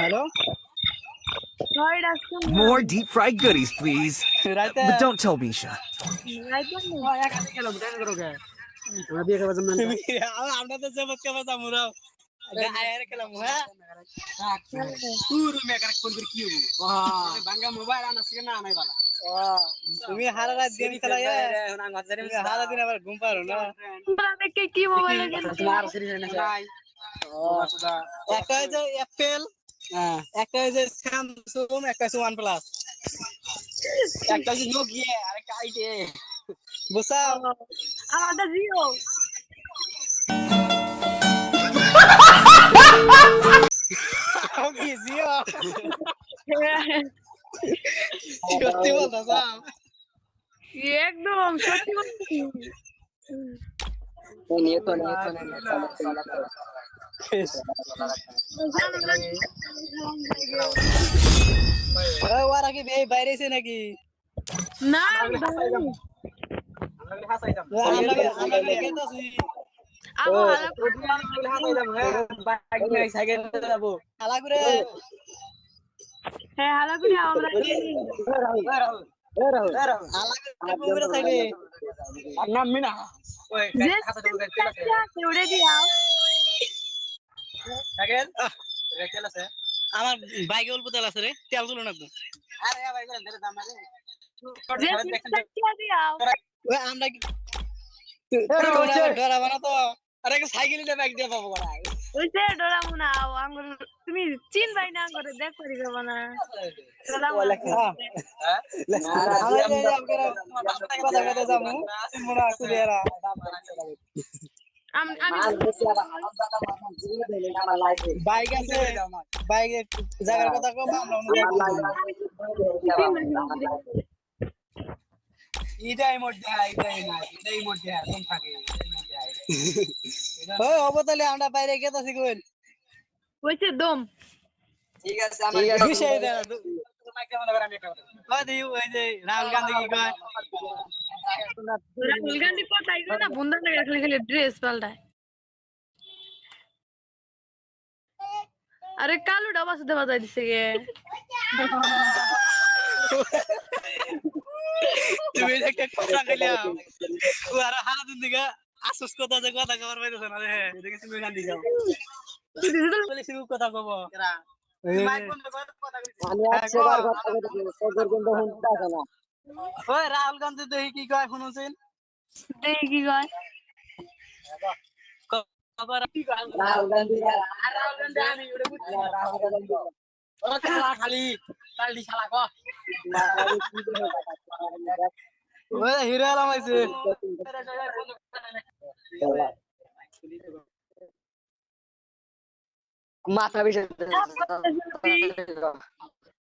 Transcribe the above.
Hello after More deep fried goodies, please. But don't tell Misha. কে বাজা মুরা আয়ারে খেলাম হ্যাঁ পুরো মেকার কোন করে কি হব মোবাইল আনা সিকে না নাই তুমি হারা রাত গেম খেলাই তুমি হারা দিন আবার ঘুম পারো না তোমরা দেখে কি মোবাইলে গেম একটা হচ্ছে অ্যাপেল একটা হচ্ছে স্যামসুং একটা হচ্ছে ওয়ান প্লাস একটা হচ্ছে নোকিয়া আর একটা আইটে বুঝছাও আমাদের জিও কি জিও সত্যি বলতাছ? একদম সত্যি বলছি ওরা কি বে- বাইরে এসে নাকি না হ্যাঁ নাম মিনা যে কাছে আছে থাকেন আমার বাইকে অল্প তেল আছে রে তেল তুলো না আরে ভাই করে ধরে দাম আমরা কি ডরাবো না তো আরে সাইকেল নিয়ে বাইক দিয়ে পাবো করা ওইসে ডরাবো না আও আঙ্গুর তুমি চিন ভাই না করে দেখ করি যাব না ডরাবো না। কথা কথা যাব মোরা কুলিয়ারা আম- আমি বাইক আছে বাইক জায়গার কথা কম আমরা মধ্যে না মধ্যে থাকে আমরা বাইরে গেতাছি ওইসে দম। দিই ওই যে রাহুল গান্ধী কি কয়? রাহুল গান্ধী কোথায় না বুন্দা না খালি খালি ড্রেস পাল্টায়। আরে কালু ডাবা সাথে বাজাই দিছে গে। তুমি একটা কথা কইলা ও আর হারা দিন দিকে আসুস কথা যে কথা কবার পাইতেছ না রে। দেখে তুমি গান্ধী যাও। কথা কব। মাইক বন্ধ ওই রাহুল গান্ধী দেখি কি কয় শুনুছেন? দেখি কি কয়। খবর কি কয়? রাহুল গান্ধী আর রাহুল গান্ধী আমি ওরে বুঝছি ও খালি কালি শালা ক? ওই হিরো আলম আইছে। মাথা বিষয়